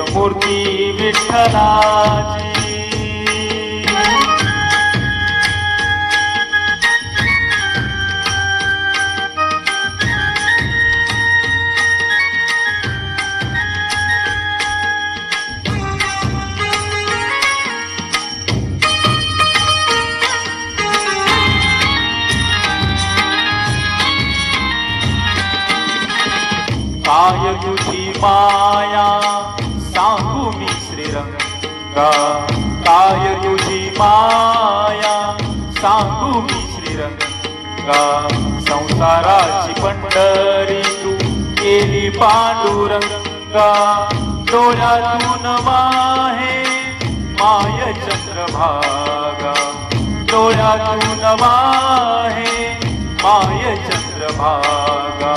माऊलीत मूर्ती विठ्ठलाची काय तुझी माया सांगू मी श्रीरंगा काय तुझी माया? सांगू मी श्रीरंगा संसाराची पंढरी तू केली पांडुरंगा. डोळ्यातून वाहे माय चंद्रभागा. डोळ्यातून वाहे माय चंद्रभागा.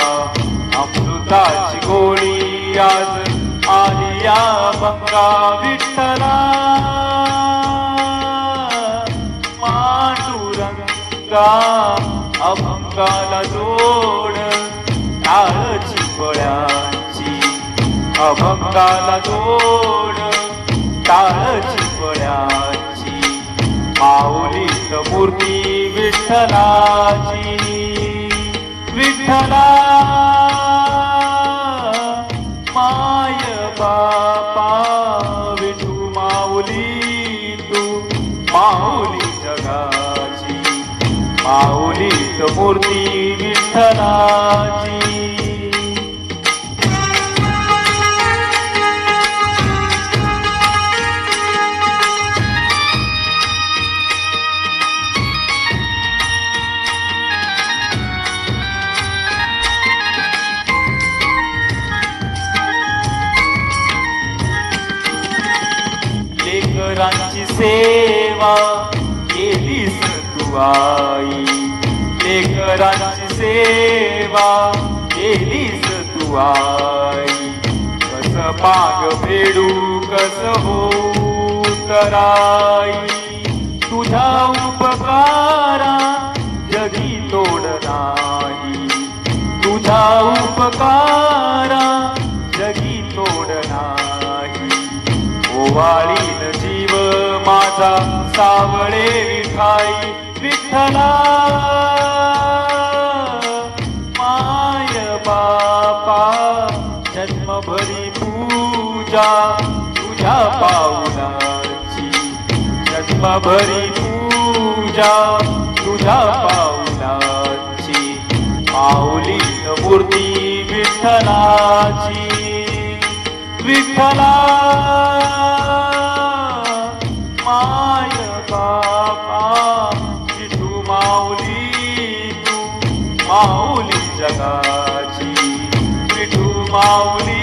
अमृताची गोळी आज आलिया बंगा विठ्ठला. का? अभंगाला जोड टाळची फळ्यांची अभंगाला जोड टाळची फळ्यांची माऊलीत मूर्ती विठ्ठलाची. विठ्ठला माय बापा विठू माऊली. माऊलीच मूर्ती विठ्ठलाची. लेकरांची सेवा केलीस तू आई. लेकरांची सेवा केलीस तू आई. कस पाग फेडू कस हो तराई. तुझा उपकारा जगी तोड नाही. तुझा उपकारा जगी तोड नाही. ओवाळीन जीव माझा सावळे विठाई विठ्ठला. तुझ्या पाऊलाची जन्मभरी पूजा. तुझ्या पाऊलाची माऊली मूर्ती विठ्ठलाची. विठ्ठला माय बापा विठू माऊली तू माऊली जगाची. विठू माऊली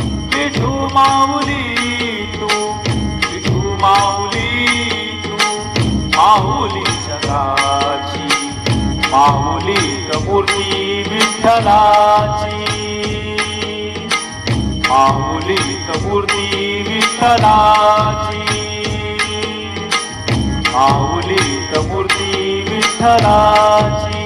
विठू माऊली तू विठू माऊली तू माऊली सदाची माऊली मूर्ती विठ्ठलाची. माऊली मूर्ती विठ्ठलाची. माऊली मूर्ती विठ्ठलाची.